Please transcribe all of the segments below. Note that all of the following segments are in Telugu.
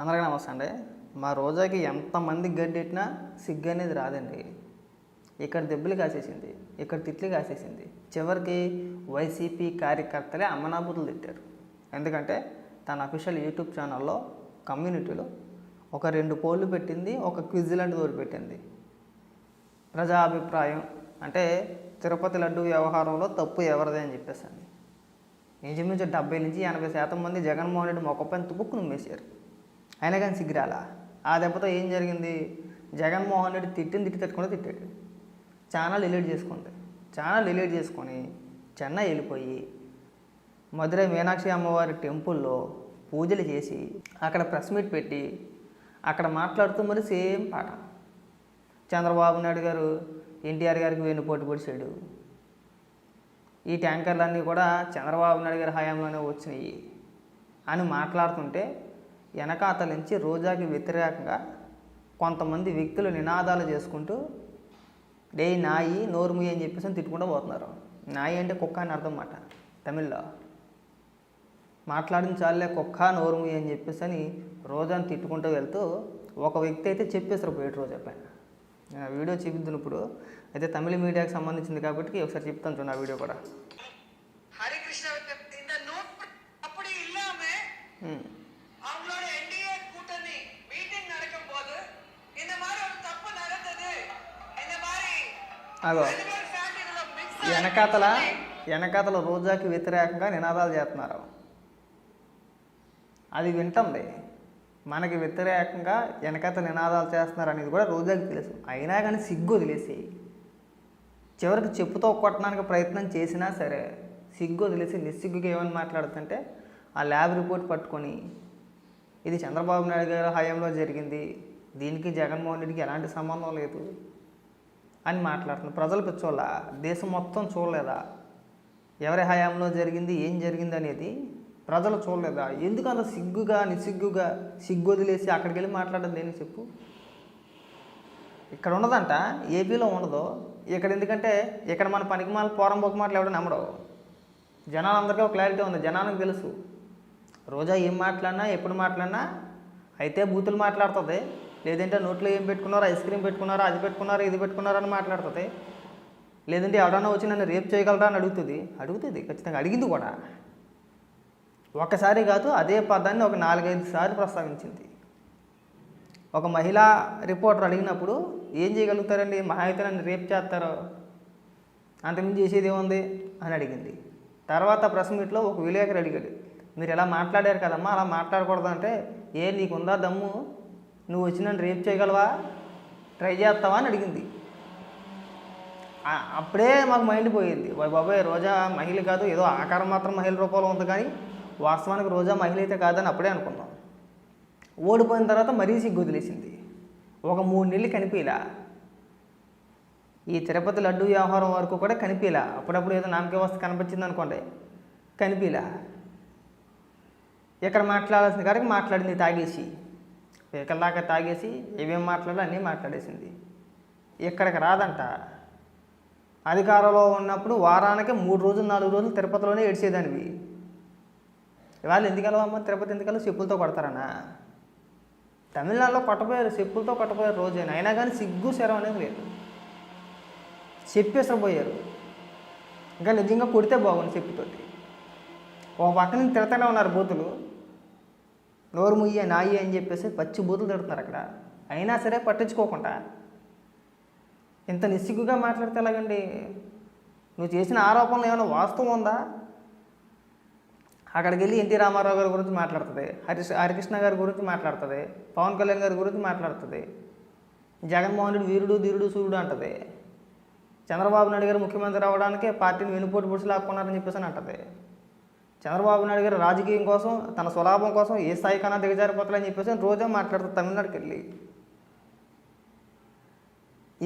అందరికీ నమస్తే అండి. మా రోజాకి ఎంతమంది గడ్డెట్టినా సిగ్గు అనేది రాదండి. ఇక్కడ దెబ్బలు కాసేసింది ఇక్కడ తిట్లు కాసేసింది. చివరికి వైసీపీ కార్యకర్తలే అమ్మనాబుతులు తిట్టారు. ఎందుకంటే తన అఫీషియల్ యూట్యూబ్ ఛానల్లో కమ్యూనిటీలో ఒక రెండు పోళ్ళు పెట్టింది ఒక క్విజ్ లాంటి ఒకటి పెట్టింది. ప్రజాభిప్రాయం అంటే తిరుపతి లడ్డు వ్యవహారంలో తప్పు ఎవరిదే అని చెప్పేసాను నుంచి డెబ్బై నుంచి ఎనభై శాతం మంది జగన్మోహన్ రెడ్డి మొక్కపైన తుపుక్కు నుమ్మేశారు అయినా కానీ సిగ్గురాలా? ఆ దెబ్బతో ఏం జరిగింది? జగన్మోహన్ రెడ్డి తిట్టిన తిట్టి తట్టుకుంటే తిట్టాడు. ఛానల్ డిలీట్ చేసుకుంది. ఛానల్ డిలీట్ చేసుకొని చెన్నై వెళ్ళిపోయి మధురై మీనాక్షి అమ్మవారి టెంపుల్లో పూజలు చేసి అక్కడ ప్రెస్ మీట్ పెట్టి అక్కడ మాట్లాడుతూ మరి సేమ్ పాట. చంద్రబాబు నాయుడు గారు ఎన్టీఆర్ గారికి వెన్నుపోటు పొడిచాడు. ఈ ట్యాంకర్లన్నీ కూడా చంద్రబాబు నాయుడు గారి హయాంలోనే వచ్చినాయి అని మాట్లాడుతుంటే వెనకాతలించి రోజాకి వ్యతిరేకంగా కొంతమంది వ్యక్తులు నినాదాలు చేసుకుంటూ డే నాయి నోరుముయి అని చెప్పేసి తిట్టుకుంటూ పోతున్నారు. నాయి అంటే కుక్క అని అర్థం మాట తమిళ్ళో. మాట్లాడిన చాలే కుక్క నోరుముయి అని చెప్పేసి అని రోజాని తిట్టుకుంటూ వెళ్తూ ఒక వ్యక్తి అయితే చెప్పేస్తారు పోయేటి రోజు చెప్పాను నేను ఆ వీడియో చూపిద్దును ఇప్పుడు అయితే తమిళ మీడియాకి సంబంధించింది కాబట్టి ఒకసారి చెప్తాను చూడండి ఆ వీడియో కూడా. హరికృష్ణ అదో వెనకాతల వెనకాతల రోజాకి వ్యతిరేకంగా నినాదాలు చేస్తున్నారు అది వింటుంది మనకి వ్యతిరేకంగా వెనకాత నినాదాలు చేస్తున్నారు అనేది కూడా రోజాకి తెలుసు. అయినా కానీ సిగ్గు వదిలేసి చివరికి చెప్పుతో కొట్టడానికి ప్రయత్నం చేసినా సరే సిగ్గు వదిలేసి నిస్సిగ్గుగా ఏమని మాట్లాడుతుంటే ఆ ల్యాబ్ రిపోర్ట్ పట్టుకొని ఇది చంద్రబాబు నాయుడు గారి హయాంలో జరిగింది దీనికి జగన్మోహన్ రెడ్డికి ఎలాంటి సంబంధం లేదు అని మాట్లాడుతుంది ప్రజలు పిచ్చోళ్ళ? దేశం మొత్తం చూడలేదా? ఎవరి హయాంలో జరిగింది ఏం జరిగింది అనేది ప్రజలు చూడలేదా? ఎందుకు అంత సిగ్గుగా నిసిగ్గుగా సిగ్గు వదిలేసి అక్కడికి వెళ్ళి మాట్లాడడం దేని చెప్పు? ఇక్కడ ఉన్నదంట ఏపీలో ఉండదు ఇక్కడ ఎందుకంటే ఇక్కడ మన పనికి మాల పోరం బొక్క మాటలు ఎవడో నమ్మడు జనాలందరికీ ఒక క్లారిటీ ఉంది జనానికి తెలుసు. రోజా ఏం మాట్లాడినా ఎప్పుడు మాట్లాడినా అయితే బూతులు మాట్లాడుతుంది. లేదంటే నోట్లో ఏం పెట్టుకున్నారో ఐస్ క్రీమ్ పెట్టుకున్నారో అది పెట్టుకున్నారో ఇది పెట్టుకున్నారో అని మాట్లాడుతుంది. లేదంటే ఎవడన్నా వచ్చి నన్ను రేపు చేయగలరా అని అడుగుతుంది. అడుగుతుంది ఖచ్చితంగా అడిగింది కూడా. ఒకసారి కాదు అదే పదాన్ని ఒక నాలుగైదు సార్లు ప్రస్తావించింది. ఒక మహిళా రిపోర్టర్ అడిగినప్పుడు ఏం చేయగలుగుతారండి? మహా అయితే నన్ను రేపు చేస్తారో? అంతకుమించి చేసేది ఏముంది? అని అడిగింది. తర్వాత ప్రెస్ మీట్లో ఒక విలేకరు అడిగాడు. మీరు ఎలా మాట్లాడారు కదమ్మా అలా మాట్లాడకూడదు అంటే ఏ నీకుందా దమ్ము? నువ్వు వచ్చి నన్ను రేపు చేయగలవా? ట్రై చేస్తావా అని అడిగింది. అప్పుడే మాకు మైండ్ పోయింది. బాబాయ్ రోజా మహిళ కాదు ఏదో ఆకారం మాత్రం మహిళ రూపంలో ఉంది కానీ వాస్తవానికి రోజా మహిళ అయితే కాదని అప్పుడే అనుకున్నాం. ఓడిపోయిన తర్వాత మరీ సిగ్గు వదిలేసింది. ఒక మూడు నెలలు కనిపించలా ఈ తిరుపతి లడ్డు వ్యవహారం వరకు కూడా కనిపించలా అప్పుడప్పుడు ఏదో నామకే వస్తే కనిపించింది అనుకోండి. కనిపించలా ఇక్కడ మాట్లాడాల్సిన కాడికి మాట్లాడింది తాగేసి. పీకల్లాగా తాగేసి ఏమేం మాట్లాడాలో అన్నీ మాట్లాడేసింది. ఇక్కడికి రాదంట. అధికారంలో ఉన్నప్పుడు వారానికి మూడు రోజులు నాలుగు రోజులు తిరుపతిలోనే ఏడ్చేదానివి. ఇవాళ ఎందుకు వెళ్ళవమ్మ తిరుపతి ఎందుకు చెప్పులతో కొడతారనా? తమిళనాడులో కొట్టపోయారు చెప్పులతో కొట్టపోయారు రోజైనా. అయినా కానీ సిగ్గు శరం అనేది లేదు. చెప్పేసరిపోయారు ఇంకా నిజంగా కొడితే బాగుంది చెప్పుతోటి. ఒక పక్కన నుంచి తిడతానే ఉన్నారు బూతులు. నోరు ముయ్య నాయి అని చెప్పేసి పచ్చి బూతులు తిడుతున్నారు అక్కడ. అయినా సరే పట్టించుకోకుండా. ఇంత నిస్సిగ్గుగా మాట్లాడితే ఎలాగండి? నువ్వు చేసిన ఆరోపణలు ఏమైనా వాస్తవం ఉందా? అక్కడికి వెళ్ళి ఎన్టీ రామారావు గారి గురించి మాట్లాడుతుంది హరిష్ హరికృష్ణ గారి గురించి మాట్లాడుతుంది పవన్ కళ్యాణ్ గారి గురించి మాట్లాడుతుంది జగన్మోహన్ రెడ్డి వీరుడు ధీరుడు సూర్యుడు అంటది. చంద్రబాబు నాయుడు గారు ముఖ్యమంత్రి అవ్వడానికి పార్టీని వెనుపోటు పొడిచి లాక్కున్నారని చెప్పేసి అని అంటది. చంద్రబాబు నాయుడు గారు రాజకీయం కోసం తన స్వలాభం కోసం ఏ స్థాయి కన్నా దిగజారిపోతారని చెప్పేసి రోజే మాట్లాడుతుంది తమిళనాడుకి వెళ్ళి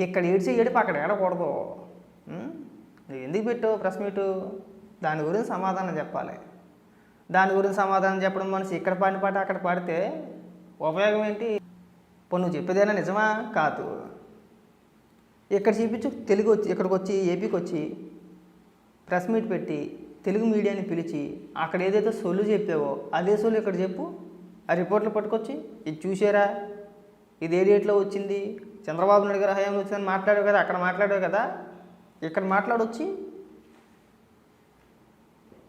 ఇక్కడ ఏడ్చి ఏడిపి అక్కడ ఏడకూడదు. నువ్వు ఎందుకు పెట్టు ప్రెస్ మీటు? దాని గురించి సమాధానం చెప్పాలి. దాని గురించి సమాధానం చెప్పడం మనిషి ఇక్కడ పాడిన పాట అక్కడ పాడితే ఉపయోగం ఏంటి? ఇప్పుడు నువ్వు చెప్పేదైనా నిజమా? కాదు. ఇక్కడ చూపించు తెలుగు వచ్చి ఇక్కడికి వచ్చి ఏపీకి వచ్చి ప్రెస్ మీట్ పెట్టి తెలుగు మీడియాని పిలిచి అక్కడ ఏదైతే సొల్లు చెప్పావో అదే సొల్లు ఇక్కడ చెప్పు. ఆ రిపోర్ట్లు పట్టుకొచ్చి ఇది చూసారా ఇది ఏ డేట్లో వచ్చింది? చంద్రబాబు నాయుడు గారు హయాంలో వచ్చిందని మాట్లాడావు కదా అక్కడ మాట్లాడావు కదా? ఇక్కడ మాట్లాడొచ్చి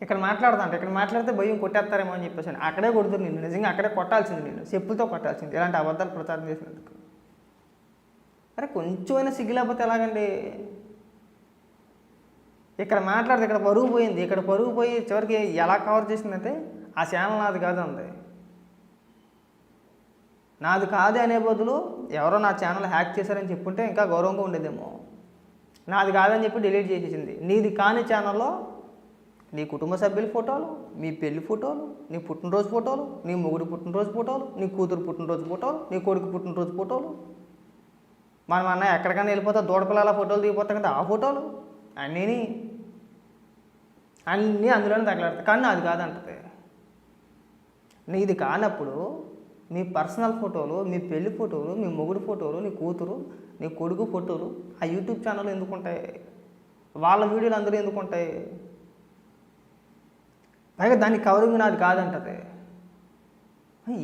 ఇక్కడ మాట్లాడదంట ఇక్కడ మాట్లాడితే భయం కొట్టేస్తారేమో అని చెప్పేసి అక్కడే కొడుతుంది నిన్ను. నిజంగా అక్కడే కొట్టాల్సింది నేను చెప్పులతో కొట్టాల్సింది. ఇలాంటి అబద్ధాలు ప్రచారం చేసినందుకు. అరే కొంచెమైనా సిగ్గు లేకపోతే ఎలాగండి? ఇక్కడ మాట్లాడితే ఇక్కడ పరుగు పోయింది. ఇక్కడ పరుగు పోయి చివరికి ఎలా కవర్ చేసిందంటే ఆ ఛానల్ నాది కాదు అంది. నాది కాదు అనే బదులు ఎవరో నా ఛానల్ హ్యాక్ చేశారని చెప్పుంటే ఇంకా గౌరవంగా ఉండేదేమో. నాది కాదని చెప్పి డిలీట్ చేసేసింది. నీది కాని ఛానల్లో నీ కుటుంబ సభ్యుల ఫోటోలు మీ పెళ్ళి ఫోటోలు నీ పుట్టినరోజు ఫోటోలు నీ మొగుడు పుట్టినరోజు ఫోటోలు నీ కూతురు పుట్టినరోజు ఫోటోలు నీ కొడుకు పుట్టినరోజు ఫోటోలు. మనం అన్న ఎక్కడికైనా వెళ్ళిపోతే దూడపిల్లల ఫోటోలు దిగిపోతాం కదా ఆ ఫోటోలు. అన్నీ అన్నీ అందులోనే తగలాడతాయి కానీ అది కాదంటది. నీది కానప్పుడు మీ పర్సనల్ ఫోటోలు మీ పెళ్ళి ఫోటోలు మీ మొగుడు ఫోటోలు నీ కూతురు నీ కొడుకు ఫోటోలు ఆ యూట్యూబ్ ఛానల్ ఎందుకు ఉంటాయి వాళ్ళ వీడియోలు అందులో ఎందుకు ఉంటాయి పైగా దాని కవరింగ్ నాది కాదంటది.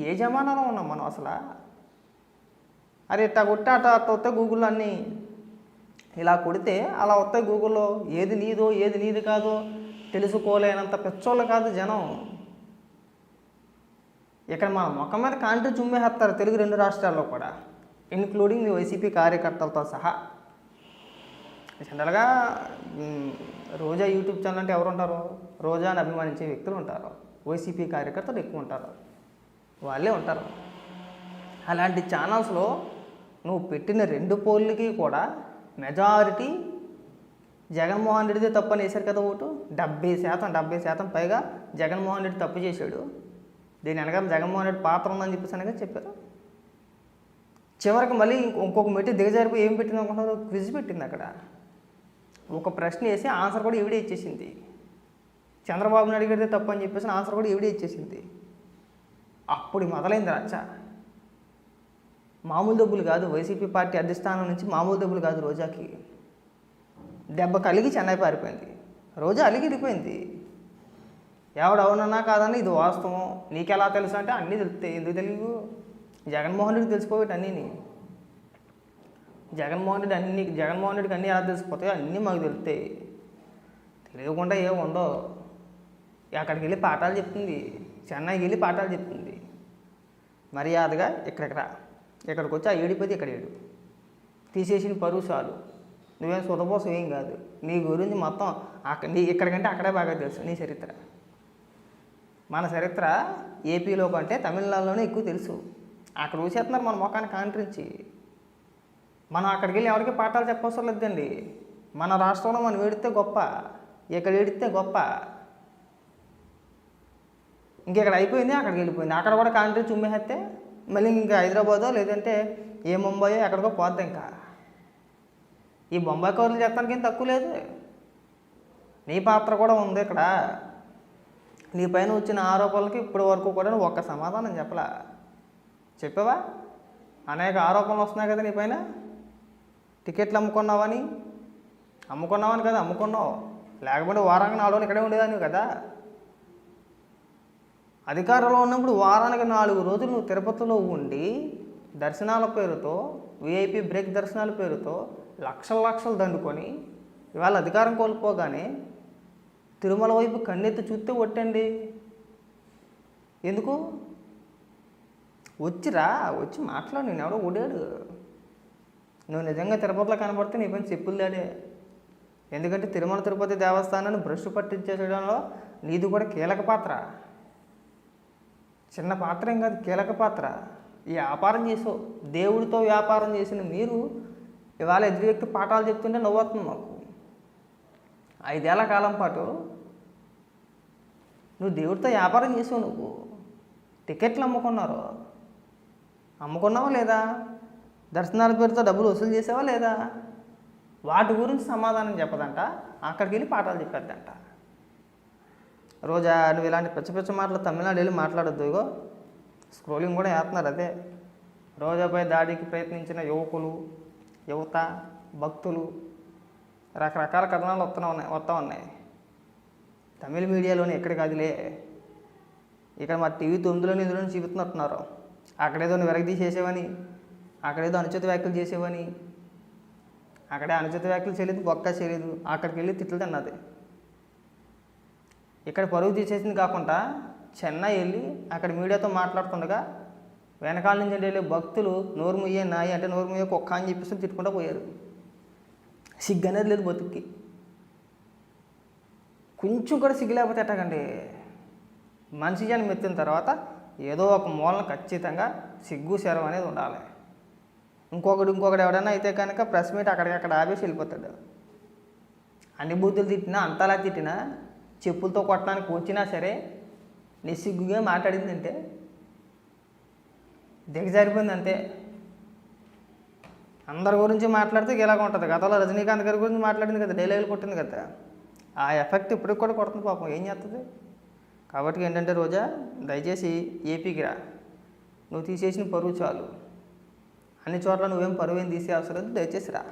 ఏ జమానాలో ఉన్నాం మనం అసలు? అరే ఇట్ట కొట్టే అట్ట అట్ట వస్తే గూగుల్లో అన్నీ ఇలా కొడితే అలా వస్తాయి గూగుల్లో. ఏది నీదో ఏది నీది కాదో. తెలుసుకోలేనంత పెచ్చోళ్ళు కాదు జనం. ఇక్కడ మన ముఖం మీద కాంట్రీ చుమ్మేస్తారు తెలుగు రెండు రాష్ట్రాల్లో కూడా ఇన్క్లూడింగ్ మీ వైసీపీ కార్యకర్తలతో సహా. జనరల్గా రోజా యూట్యూబ్ ఛానల్ అంటే ఎవరు ఉంటారు? రోజాని అభిమానించే వ్యక్తులు ఉంటారు. వైసీపీ కార్యకర్తలు ఎక్కువ ఉంటారు. వాళ్ళే ఉంటారు. అలాంటి ఛానల్స్లో నువ్వు పెట్టిన రెండు పోల్లకి కూడా మెజారిటీ జగన్మోహన్ రెడ్డిదే తప్పు అని వేశారు కదా ఓటు? డెబ్బై శాతం డెబ్బై శాతం పైగా జగన్మోహన్ రెడ్డి తప్పు చేశాడు. దీని వెనకాల జగన్మోహన్ రెడ్డి పాత్ర ఉందని చెప్పేసి అనగా చెప్పారు. చివరికి మళ్ళీ ఇంకొక మెట్టి దిగజారిపోయి ఏం పెట్టింది అనుకుంటున్నారు? క్విజ్ పెట్టింది అక్కడ. ఒక ప్రశ్న వేసి ఆన్సర్ కూడా ఈవిడే ఇచ్చేసింది. చంద్రబాబు నాయుడు గారిదే తప్పు అని చెప్పేసి ఆన్సర్ కూడా ఈవిడే ఇచ్చేసింది. అప్పుడు మొదలైంది రచ్చ. మామూలు దెబ్బలు కాదు. వైసీపీ పార్టీ అధిష్టానం నుంచి మామూలు దెబ్బలు కాదు రోజాకి. దెబ్బ కలిగి చెన్నై పారిపోయింది. రోజా అలిగిరిపోయింది. ఎవడవునన్నా కాదని ఇది వాస్తవం. నీకెలా తెలుసు అంటే అన్నీ తెలుస్తాయి ఎందుకు తెలియదు జగన్మోహన్ రెడ్డి తెలిసిపోయేటి అన్నీ జగన్మోహన్ రెడ్డి అన్ని జగన్మోహన్ రెడ్డికి అన్నీ ఎలా తెలిసిపోతాయో అన్నీ మాకు తెలుస్తాయి తెలియకుండా ఏం ఉండవు. అక్కడికి వెళ్ళి పాఠాలు చెప్తుంది. చెన్నైకి వెళ్ళి పాఠాలు చెప్తుంది. మర్యాదగా ఇక్కడికి రా. ఇక్కడికి వచ్చి ఆ ఏడిపోతే ఇక్కడ ఏడు. తీసేసిన పరువు చాలు. నువ్వేం సుధపోసం ఏం కాదు. నీ గురించి మొత్తం అక్కడ నీ ఇక్కడికంటే అక్కడే బాగా తెలుసు నీ చరిత్ర. మన చరిత్ర ఏపీలో కంటే తమిళనాడులోనే ఎక్కువ తెలుసు. అక్కడ చూసేస్తున్నారు మన ముఖాన్ని కాంట్రించి. మనం అక్కడికి వెళ్ళి ఎవరికి పాఠాలు చెప్పవసరం లేదండి. మన రాష్ట్రంలో మనం ఏడితే గొప్ప. ఇక్కడ ఏడితే గొప్ప. ఇంకెక్కడ అయిపోయింది? అక్కడికి వెళ్ళిపోయింది. అక్కడ కూడా కాంట్రీ చుమ్మేస్తే మళ్ళీ ఇంకా హైదరాబాదో లేదంటే ఏ ముంబయో ఎక్కడికో పోద్ది ఇంకా. ఈ బొంబాయి కవర్లు చేస్తానికి ఏం తక్కువ లేదు. నీ పాత్ర కూడా ఉంది ఇక్కడ. నీ పైన వచ్చిన ఆరోపణలకి ఇప్పటి వరకు కూడా నువ్వు ఒక్క సమాధానం చెప్పలా. చెప్పావా? అనేక ఆరోపణలు వస్తున్నాయి కదా నీ పైన. టికెట్లు అమ్ముకున్నావని? అమ్ముకున్నావని కదా అమ్ముకున్నావు. లేకపోతే వారానికి నాలుగు రోజులు ఇక్కడే ఉండేదాన్ని కదా. అధికారంలో ఉన్నప్పుడు వారానికి నాలుగు రోజులు నువ్వు తిరుపతిలో ఉండి దర్శనాల పేరుతో విఐపి బ్రేక్ దర్శనాల పేరుతో లక్షల లక్షలు దండుకొని ఇవాళ అధికారం కోల్పోగానే తిరుమల వైపు కన్నెత్తి చూస్తే కొట్టండి ఎందుకు? వచ్చిరా వచ్చి మాట్లాడు నేను ఎవడో ఓడాడు నువ్వు నిజంగా తిరుపతిలో కనపడితే నీ పని చెప్పులు దాడే ఎందుకంటే తిరుమల తిరుపతి దేవస్థానాన్ని బ్రష్ పట్టించేసడంలో నీది కూడా కీలక పాత్ర. చిన్న పాత్ర ఏం కాదు కీలక పాత్ర. ఈ వ్యాపారం చేసావు దేవుడితో వ్యాపారం చేసిన మీరు ఇవాళ ఎదురు వ్యక్తి పాఠాలు చెప్తుంటే నవ్వుతుంది మాకు. ఐదేళ్ళ కాలం పాటు నువ్వు దేవుడితో వ్యాపారం చేసావు నువ్వు. టికెట్లు అమ్ముకున్నారు? అమ్ముకున్నావా లేదా? దర్శనాల పేరుతో డబ్బులు వసూలు చేసావా లేదా? వాటి గురించి సమాధానం చెప్పదంట అక్కడికి వెళ్ళి పాఠాలు చెప్పేద్దంట. రోజా నువ్వు ఇలాంటి పిచ్చ పిచ్చ మాటలు తమిళనాడు వెళ్ళి మాట్లాడద్దు ఇగో. స్క్రోలింగ్ కూడా వేస్తున్నారు అదే. రోజాపై దాడికి ప్రయత్నించిన యువకులు యువత భక్తులు రకరకాల కథనాలు వస్తున్నా ఉన్నాయి వస్తూ ఉన్నాయి. తమిళ మీడియాలోనే ఎక్కడ అదిలే ఇక్కడ మా టీవీ తొమ్మిదిలో ఇందులో చూపుతున్నట్టున్నారు అక్కడేదో నువ్వు వెనక్కి తీసేసేవని అక్కడేదో అనుచిత వ్యాఖ్యలు చేసేవని అక్కడే అనుచిత వ్యాఖ్యలు చేయలేదు బొక్క చేయలేదు అక్కడికి వెళ్ళి తిట్లు తిన్నది. ఇక్కడ పరుగు తీసేసింది కాకుండా చెన్నై వెళ్ళి అక్కడ మీడియాతో మాట్లాడుతుండగా వెనకాల నుంచి వెళ్ళే భక్తులు నోరు ముయ్యే నాయి అంటే నోరు ముయ్యే కుక్క అని చెప్పేసి తిట్టుకుంటూ పోయారు. సిగ్గు అనేది లేదు బతుక్కి. కొంచెం కూడా సిగ్గు లేకపోతే ఎట్టకండి? మనిషి జనం ఎత్తిన తర్వాత ఏదో ఒక మూలన ఖచ్చితంగా సిగ్గు శరం అనేది ఉండాలి. ఇంకొకడు ఇంకొకడు ఎవడైనా అయితే కనుక ప్రెస్ మీట్ అక్కడికక్కడ ఆపేసి వెళ్ళిపోతాడు. అన్ని బూతులు తిట్టినా అంతలా తిట్టినా చెప్పులతో కొట్టడానికి వచ్చినా సరే నిస్సిగ్గుగా మాట్లాడిందంటే దిగజారిపోయింది అంతే. అందరి గురించి మాట్లాడితే ఇలాగ ఉంటుంది. గతంలో రజనీకాంత్ గారి గురించి మాట్లాడింది కదా డైలాగులు కొట్టింది కదా. ఆ ఎఫెక్ట్ ఇప్పటికి కూడా కొడుతుంది పాపం. ఏం చేస్తుంది కాబట్టి ఏంటంటే రోజా దయచేసి ఏపీకి రా. నువ్వు తీసేసిన పరువు చాలు. అన్ని చోట్ల నువ్వేం పరువు ఏం తీసే అవసరం లేదు. దయచేసి రా.